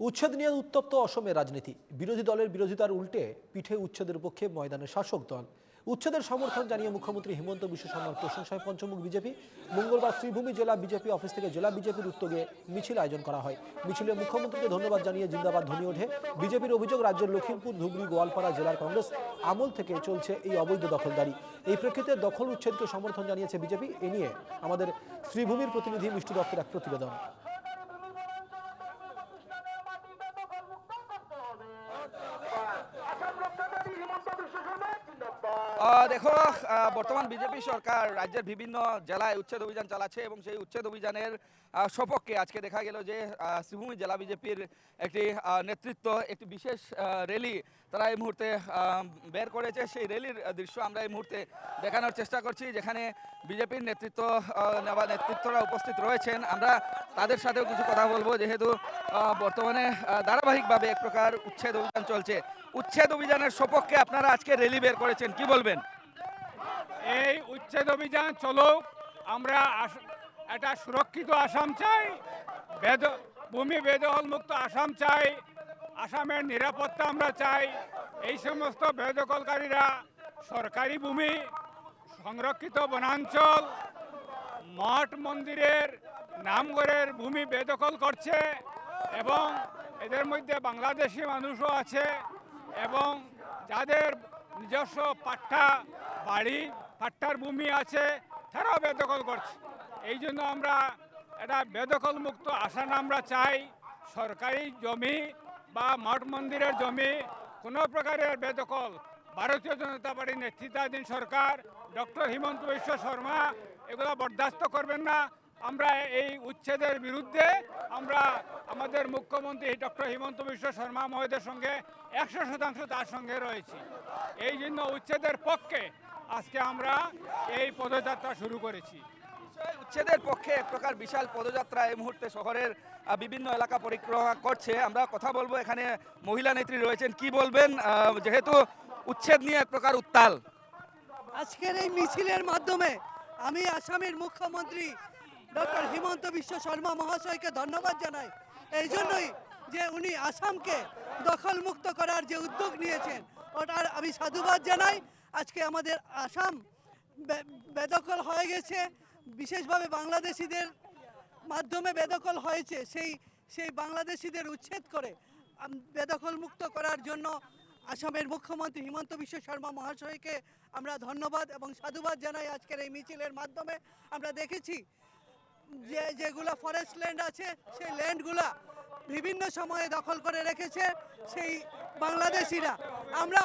উচ্ছেদ নিয়ে উত্তপ্ত অসমের রাজনীতি। বিরোধী দলের বিরোধিতার উল্টে পিঠে উচ্ছেদের পক্ষে ময়দানে শাসক দল। উচ্ছেদের সমর্থন জানিয়ে মুখ্যমন্ত্রী হিমন্ত বিশ্ব শর্মার প্রশংসায় পঞ্চমুখ বিজেপি। মঙ্গলবার শ্রীভূমি জেলা বিজেপি অফিস থেকে জেলা বিজেপির উদ্যোগে মিছিল আয়োজন করা হয়। মিছিলে মুখ্যমন্ত্রীকে ধন্যবাদ জানিয়ে জিন্দাবাদ ধ্বনি ওঠে। বিজেপির অভিযোগ, রাজ্যের লখিমপুর ধুবড়ি, গোয়ালপাড়া জেলার কংগ্রেস আমল থেকে চলছে এই অবৈধ দখলদারি। এই প্রেক্ষিতে দখল উচ্ছেদকে সমর্থন জানিয়েছে বিজেপি। এ নিয়ে আমাদের শ্রীভূমির প্রতিনিধি মিষ্টি দত্তের এক প্রতিবেদন। দেখো বর্তমান বিজেপি সরকার রাজ্যের বিভিন্ন জেলায় উচ্ছেদ অভিযান চালাচ্ছে এবং সেই উচ্ছেদ অভিযানের সপক্ষে আজকে দেখা গেল যে শ্রীভূমি জেলা বিজেপির একটি নেতৃত্ব একটি বিশেষ র্যালি তারা এই মুহূর্তে বের করেছে। সেই র্যালির দৃশ্য আমরা এই মুহূর্তে দেখানোর চেষ্টা করছি, যেখানে বিজেপির নেতৃত্ব নেওয়া নেতৃত্বরা উপস্থিত রয়েছেন। আমরা তাদের সাথেও কিছু কথা বলব, যেহেতু বর্তমানে ধারাবাহিকভাবে এক প্রকার উচ্ছেদ অভিযান চলছে। উচ্ছেদ অভিযানের সপক্ষে আপনারা আজকে র্যালি বের করেছেন, কি বলবেন? এই উচ্ছেদ অভিযান চলুক, আমরা একটা সুরক্ষিত আসাম চাই, বেদ, ভূমি বেদখল মুক্ত আসাম চাই, আসামের নিরাপত্তা আমরা চাই। এই সমস্ত বেদখলকারীরা সরকারি ভূমি, সংরক্ষিত বনাঞ্চল, মঠ মন্দিরের নামঘরের ভূমি বেদখল করছে। এবং এদের মধ্যে বাংলাদেশি মানুষও আছে এবং যাদের নিজস্ব পাট্টা বাড়ি, পাট্টার ভূমি আছে, তারাও বেদখল করছে। এই জন্য আমরা এটা বেদখল মুক্ত আসান আমরা চাই। সরকারি জমি বা মঠ মন্দিরের জমি, কোনো প্রকারের বেদখল। ভারতীয় জনতা পার্টির নেতৃত্বাধীন সরকার, ডক্টর হিমন্ত বিশ্ব শর্মা, এগুলো বরদাস্ত করবেন না। আমরা এই উচ্ছেদের বিরুদ্ধে আমরা আমাদের মুখ্যমন্ত্রী ডক্টর হিমন্ত বিশ্ব শর্মা মহোদয়ের সঙ্গে একশো শতাংশ তার সঙ্গে রয়েছি। এই জন্য উচ্ছেদের পক্ষে আজকে আমরা এই পদযাত্রা শুরু করেছি। উচ্ছেদের পক্ষে এক প্রকার বিশাল পদযাত্রা এই মুহূর্তে শহরের বিভিন্ন এলাকা পরিক্রমা করছে। আমরা কথা বলব এখানে মহিলা নেত্রী রয়েছেন। কি বলবেন? আহ, যেহেতু উচ্ছেদ নিয়ে এক প্রকার উত্তাল। আজকের এই মিছিলের মাধ্যমে আমি আসামের মুখ্যমন্ত্রী ডক্টর হিমন্ত বিশ্ব শর্মা মহাশয়কে ধন্যবাদ জানাই। এই জন্যই যে উনি আসামকে দখলমুক্ত করার যে উদ্যোগ নিয়েছেন, ওটার আমি সাধুবাদ জানাই। আজকে আমাদের আসাম বেদখল হয়ে গেছে। বিশেষভাবে বাংলাদেশিদের মাধ্যমে বেদখল হয়েছে, সেই সেই বাংলাদেশিদের উচ্ছেদ করে বেদখল মুক্ত করার জন্য আসামের মুখ্যমন্ত্রী হিমন্ত বিশ্ব শর্মা মহাশয়কে আমরা ধন্যবাদ এবং সাধুবাদ জানাই। আজকের এই মিছিলের মাধ্যমে আমরা দেখেছি যে যেগুলো ফরেস্ট ল্যান্ড আছে, সেই ল্যান্ডগুলা বিভিন্ন সময়ে দখল করে রেখেছে সেই বাংলাদেশিরা। আমরা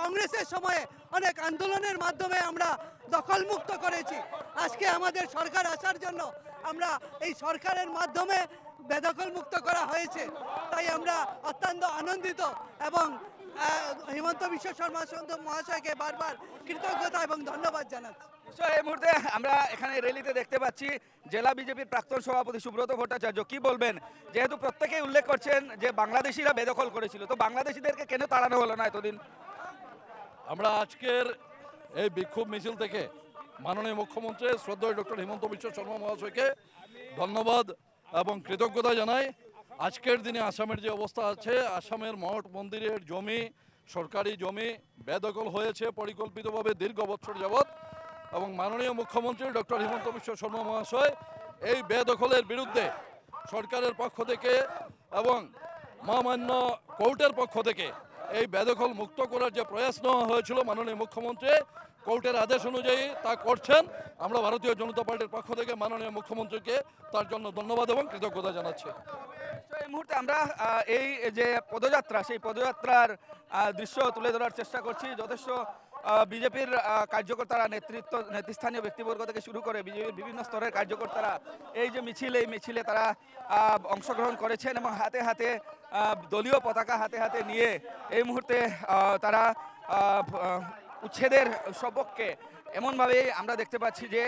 কংগ্রেসের সময়ে অনেক আন্দোলনের মাধ্যমে আমরা দখলমুক্ত করেছি। আজকে আমাদের সরকার আসার জন্য আমরা এই সরকারের মাধ্যমে বেদখল মুক্ত করা হয়েছে। তাই আমরা অত্যন্ত আনন্দিত এবং হিমন্ত বিশ্ব শর্মা মহাশয়কে বারবার কৃতজ্ঞতা এবং ধন্যবাদ জানাচ্ছি। এই মুহূর্তে আমরা এখানে দেখতে পাচ্ছি জেলা বিজেপির প্রাক্তন সভাপতি সুব্রত ভট্টাচার্য। কি বলবেন? যেহেতু প্রত্যেকেই উল্লেখ করছেন যে বাংলাদেশিরা বেদখল করেছিল, তো বাংলাদেশিদেরকে কেন তাড়ানো হলো না এতদিন? আমরা আজকের এই বিক্ষোভ মিছিল থেকে মাননীয় মুখ্যমন্ত্রী ডক্টর হিমন্ত বিশ্ব শর্মা মহাশয়কে ধন্যবাদ এবং কৃতজ্ঞতা জানাই। আজকের দিনে আসামের যে অবস্থা আছে, আসামের মঠ মন্দিরের জমি, সরকারি জমি বেদখল হয়েছে পরিকল্পিতভাবে দীর্ঘ বছর যাবৎ। এবং মাননীয় মুখ্যমন্ত্রী ডক্টর হিমন্ত বিশ্ব শর্মা মহাশয় এই বেদখলের বিরুদ্ধে সরকারের পক্ষ থেকে এবং মহামান্য কোর্টের পক্ষ থেকে এই বেদখল মুক্ত করার যে প্রয়াস নেওয়া হয়েছিল মাননীয় মুখ্যমন্ত্রী, কোর্টের আদেশ অনুযায়ী তা করছেন। আমরা ভারতীয় জনতা পার্টির পক্ষ থেকে মাননীয় মুখ্যমন্ত্রীকে তার জন্য ধন্যবাদ এবং কৃতজ্ঞতা জানাচ্ছি। এই মুহূর্তে আমরা এই যে পদযাত্রা, সেই পদযাত্রার দৃশ্য তুলে ধরার চেষ্টা করছি। যথেষ্ট বিজেপির কার্যকর্তারা, নেতৃত্ব, নেতৃস্থানীয় ব্যক্তিবর্গ থেকে শুরু করে বিজেপির বিভিন্ন স্তরের কার্যকর্তারা এই যে মিছিল, এই মিছিলে তারা অংশগ্রহণ করেছেন এবং হাতে হাতে দলীয় পতাকা হাতে হাতে নিয়ে এই মুহূর্তে তারা উচ্ছেদের সপক্ষে এমনভাবে আমরা দেখতে পাচ্ছি যে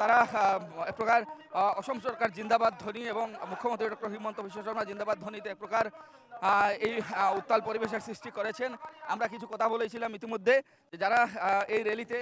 তারা এক প্রকার অসম সরকার জিন্দাবাদ ধ্বনি এবং মুখ্যমন্ত্রী ডক্টর হিমন্ত বিশ্ব শর্মা জিন্দাবাদ ধ্বনিতে এক প্রকার এই উত্তাল পরিবেশের সৃষ্টি করেছেন। আমরা কিছু কথা বলেছিলাম ইতিমধ্যে যারা এই র্যালিতে